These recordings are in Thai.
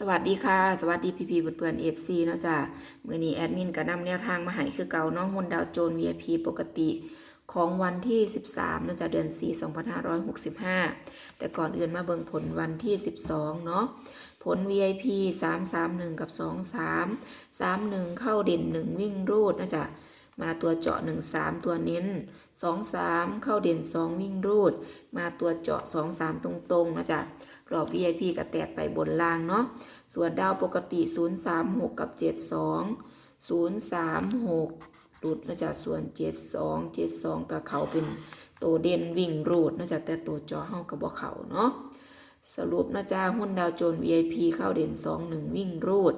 สวัสดีค่ะ สวัสดีพี่ๆเพื่อนๆเอฟซีเนาะจ้ะมือนี้แอดมินก็นำแนวทางมาให้คือเก่าน้องหุ้นดาวโจน VIP ปกติของวันที่ 13เนาะจ้ะเดือน 4 2565 แต่ก่อนอื่นมาเบิ่งผลวันที่ 12 เนาะผล VIP 331 กับ 23 31 เข้าเด่น 1 วิ่งรูดนะจ๊ะ มาตัวเจาะ 13 ตัวเน้น 23 เข้าเด่น 2 วิ่งรูด มาตัวเจาะ 23 ตรงๆนะจ๊ะรอบ VIP ก็แตกไปบนล่างเนาะส่วนดาวปกติ 036 กับ 72 036รูดนะจ๊ะส่วน 72 72 กับเขาเป็นตัวเด่นวิ่งรูดนะจ๊ะแต่ตัวเจอเฮากับบ่เขาเนาะ สรุปนะจ๊ะหุ้นดาวโจน VIP เข้าเด่น 2 1 วิ่งรูด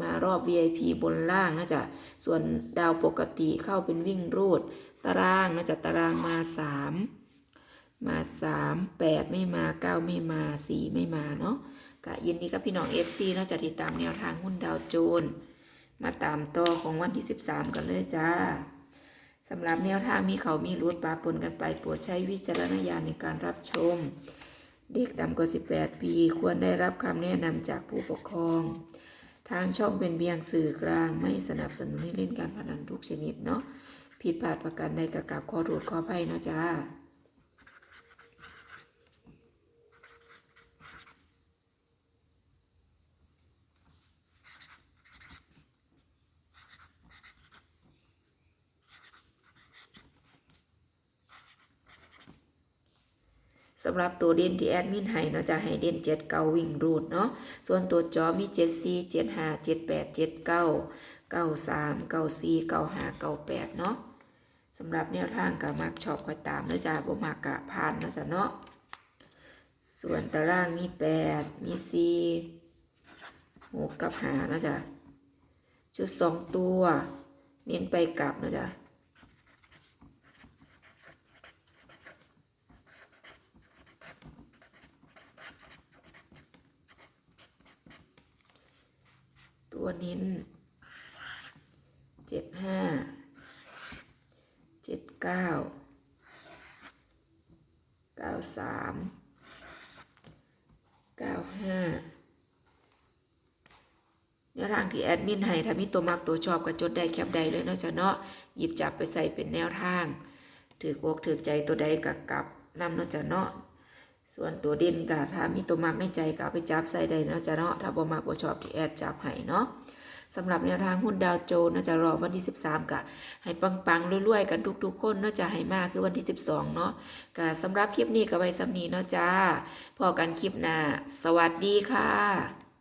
มารอบ VIP บนล่างนะจ๊ะส่วนดาวปกติเข้าเป็นวิ่งรูด ตารางนะจ๊ะตารางมา 3 มาสามแปดไม่มาเก้าไม่มาสี่ไม่มาเนาะกะยินดีกับพี่น้องเอฟซีเนาะจะติดตามแนวทางหุ้นดาวโจน มาตามต่อของวันที่สิบสามกันเลยจ้าสำหรับแนวทางมีเขามีรูดปาปนกันไปโปรดใช้วิจารณญาณในการรับชม เด็กต่ำกว่า 18 ปี ควรได้รับคำแนะนำจากผู้ปกครอง ทางช่องเป็นเบียงสื่อกลาง ไม่สนับสนุนให้เล่นการพนันทุกชนิดเนาะผิดพลาดประการใดกะกับขอโทษขออภัยเนาะจ้า สำหรับตัวเด่นที่แอดมินให้เนาะจะให้เด่นเจ็ดเก้าวิ่งรูดเนาะส่วนตัวจอมีเจ็ดสี่เจ็ดห้าเจ็ดแปดเจ็ดเก้าเก้าสามเก้าสี่เก้าห้าเก้าแปดเนาะสำหรับแนวทางก็มักชอบก็ตามเนาะจ้าบ่มักกะผ่านเนาะจ้ะเนาะส่วนตารางมีแปดมีสี่หกกับห้าเนาะจ้ะชุดสองตัว เน้นไปกลับเนาะจ้ะ ตัวนิ้นเจ็ดห้าเจ็ดเก้าเก้าสามเก้าห้าแนวทางที่แอดมินให้ถ้ามีตัวมักตัวชอบก็จดได้แคปได้เลยเนาะจ้ะเนาะหยิบจับไปใส่เป็นแนวทางถือกอกถือใจตัวใดกับกับนำเนาะจ้ะเนาะ ส่วนตัวเด่นก็ถ้ามีตัวมักในใจก็ไปจับใส่ได้เนาะจ้ะเนาะถ้าบ่มักบ่ชอบที่แอดจับให้เนาะสำหรับแนวทางหุ้นดาวโจนส์นะจะรอวันที่ 13กะให้ปังๆรวยๆกันทุกๆ คนเนาะจะให้มากคือวันที่ 12 เนาะกะสำหรับคลิปนี้ก็ไว้สำนีเนาะจ้าพอกันคลิปหน้า สวัสดีค่ะ